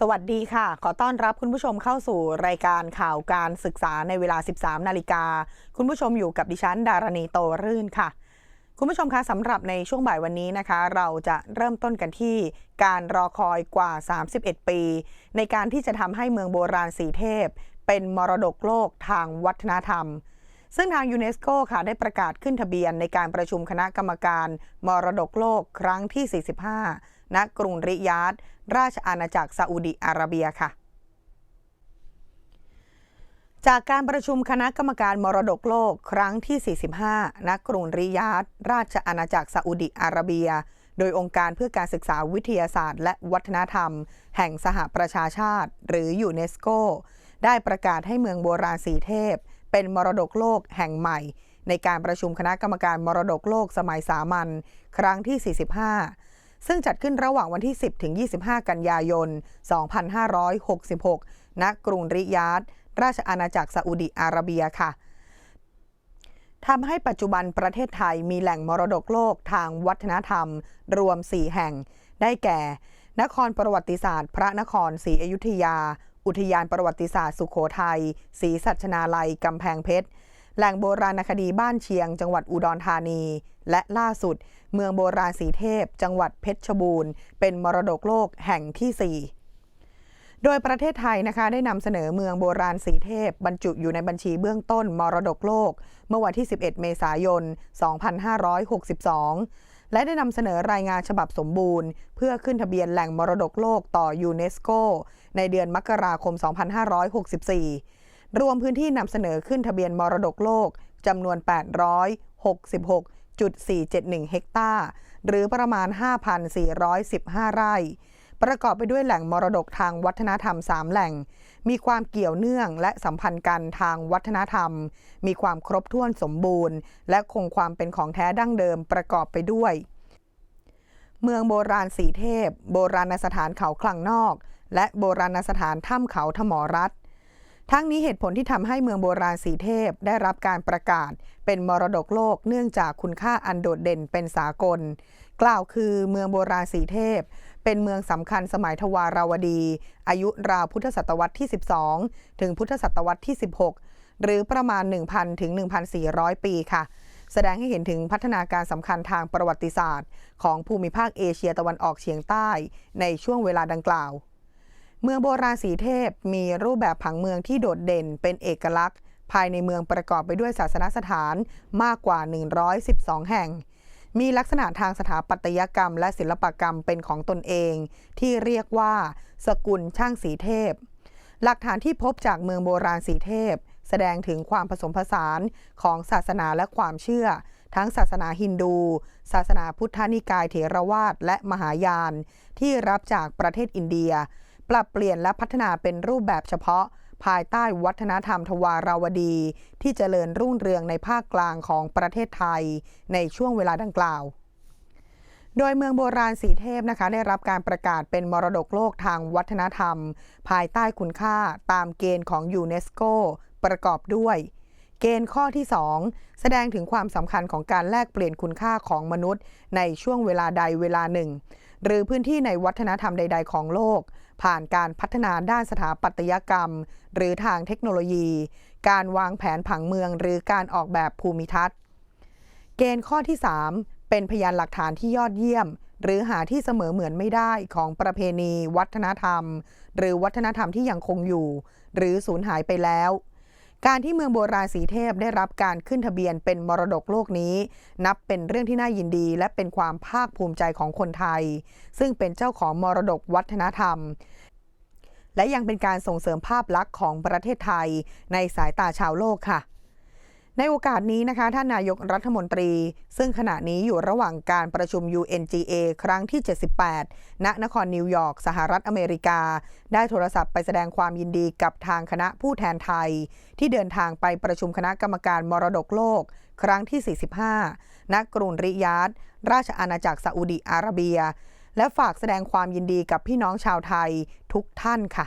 สวัสดีค่ะ ขอต้อนรับคุณผู้ชมเข้าสู่รายการข่าวการศึกษาในเวลา 13 นาฬิกา คุณผู้ชมอยู่กับดิฉัน ดารณีโตรื่นค่ะ คุณผู้ชมคะสำหรับในช่วงบ่ายวันนี้นะคะ เราจะเริ่มต้นกันที่การรอคอยกว่า 31 ปี ในการที่จะทำให้เมืองโบราณสีเทพ เป็นมรดกโลกทางวัฒนธรรม ซึ่งทางยูเนสโกค่ะได้ประกาศขึ้นทะเบียนในการประชุมคณะกรรมการ มรดกโลกครั้งที่ 45 ณกรุงริยาดราชอาณาจักรซาอุดิอาระเบียค่ะ จากการประชุมคณะกรรมการมรดกโลกครั้งที่ 45 ณ กรุงริยาดราชอาณาจักรซาอุดิอาระเบีย โดยองค์การเพื่อการศึกษาวิทยาศาสตร์ และวัฒนธรรม แห่งสหประชาชาติ หรือยูเนสโก ได้ประกาศให้เมืองโบราณสีเทพ เป็นมรดกโลกแห่งใหม่ในการประชุมคณะกรรมการมรดกโลกสมัยสามัญครั้งที่ 45 ซึ่งจัดขึ้นระหว่างวันที่ 10 ถึง 25 กันยายน 2566 ณ กรุงริยาดราชอาณาจักรซาอุดิอาระเบียค่ะทำให้ปัจจุบันประเทศไทยมีแหล่งมรดกโลกทางวัฒนธรรม รวม 4 แห่ง ได้แก่ นครประวัติศาสตร์ พระนครศรีอยุธยา อุทยานประวัติศาสตร์ สุขโขทัยศรีสัชนาลัย กำแพงเพชร แหล่งโบราณคดีบ้านเชียง จังหวัดอุดรธานี และล่าสุด เมืองโบราณสีเทพ จังหวัดเพชรบูรณ์ เป็นมรดกโลกแห่งที่4โดยประเทศไทยนะคะได้นำเสนอเมืองโบราณสีเทพ บรรจุอยู่ในบัญชีเบื้องต้นมรดกโลก เมื่อวันที่ 11 เมษายน 2562 และได้นำเสนอรายงานฉบับสมบูรณ์ เพื่อขึ้นทะเบียนแหล่งมรดกโลกต่อยูเนสโก ในเดือนมกราคม 2564 รวมพื้นที่นำเสนอขึ้นทะเบียนมรดกโลกจำนวน 866.471 เฮกตาร์ หรือประมาณ 5,415 ไร่ ประกอบไปด้วยแหล่งมรดกทางวัฒนธรรม 3 แหล่ง มีความเกี่ยวเนื่องและสัมพันธ์กันทางวัฒนธรรม มีความครบถ้วนสมบูรณ์ และคงความเป็นของแท้ดั้งเดิมประกอบไปด้วย เมืองโบราณสีเทพ โบราณสถานเขาคลังนอก และโบราณสถานถ้ำเขาทมรัฐ ทั้งนี้เหตุผลที่ทำให้เมืองโบราณสีเทพได้รับการประกาศ เป็นมรดกโลกเนื่องจากคุณค่าอันโดดเด่นเป็นสากล กล่าวคือเมืองโบราณสีเทพ เป็นเมืองสำคัญสมัยทวาราวดี อายุราวพุทธศตวรรษที่ 12 ถึงพุทธศตวรรษที่ 16 หรือประมาณ 1,000 ถึง 1,400 ปีค่ะ แสดงให้เห็นถึงพัฒนาการสำคัญทางประวัติศาสตร์ ของภูมิภาคเอเชียตะวันออกเฉียงใต้ ในช่วงเวลาดังกล่าว เมืองโบราณสีเทพมีรูปแบบผังเมืองที่โดดเด่นเป็นเอกลักษณ์ ภายในเมืองประกอบไปด้วยศาสนสถานมากกว่า 112 แห่ง มีลักษณะทางสถาปัตยกรรม และศิลปกรรมเป็นของตนเอง ที่เรียกว่า สกุลช่างสีเทพ หลักฐานที่พบจากเมืองโบราณสีเทพ แสดงถึงความผสมผสานของศาสนาและความเชื่อ ทั้งศาสนาฮินดู ศาสนาพุทธนิกายเถรวาทและมหายาน ที่รับจากประเทศอินเดีย ปรับเปลี่ยนและพัฒนาเป็นรูปแบบเฉพาะ ภายใต้วัฒนธรรมทวาราวดี ที่เจริญรุ่งเรืองในภาคกลางของประเทศไทย ในช่วงเวลาดังกล่าว โดยเมืองโบราณสีเทพนะคะ ได้รับการประกาศเป็นมรดกโลกทางวัฒนธรรม ภายใต้คุณค่าตามเกณฑ์ของยูเนสโกประกอบด้วยเกณฑ์ข้อที่ 2 แสดงถึงความสำคัญของการแลกเปลี่ยนคุณค่าของมนุษย์ ในช่วงเวลาใดเวลาหนึ่ง หรือพื้นที่ในวัฒนธรรมใด ๆ ของโลก ผ่านการพัฒนาด้านสถาปัตยกรรม หรือทางเทคโนโลยี การวางแผนผังเมือง หรือการออกแบบภูมิทัศน์ เกณฑ์ข้อที่ 3 เป็นพยานหลักฐานที่ยอดเยี่ยม หรือหาที่เสมอเหมือนไม่ได้ของประเพณี วัฒนธรรม หรือวัฒนธรรมที่ยังคงอยู่ หรือสูญหายไปแล้ว การที่เมืองโบราณสีเทพได้รับการขึ้นทะเบียนเป็นมรดกโลกนี้ นับเป็นเรื่องที่น่ายินดี และเป็นความภาคภูมิใจของคนไทย ซึ่งเป็นเจ้าของมรดกวัฒนธรรม และยังเป็นการส่งเสริมภาพลักษณ์ของประเทศไทย ในสายตาชาวโลกค่ะ ในโอกาสนี้นะคะท่านนายกรัฐมนตรี ซึ่งขณะนี้อยู่ระหว่างการประชุม UNGA ครั้งที่ 78 ณ นครนิวยอร์กสหรัฐอเมริกา ได้โทรศัพท์ไปแสดงความยินดีกับทางคณะผู้แทนไทย ที่เดินทางไปประชุมคณะกรรมการมรดกโลก ครั้งที่ 45 ณ กรุงริยาดราชอาณาจักรซาอุดิอาระเบีย และฝากแสดงความยินดีกับพี่น้องชาวไทยทุกท่านค่ะ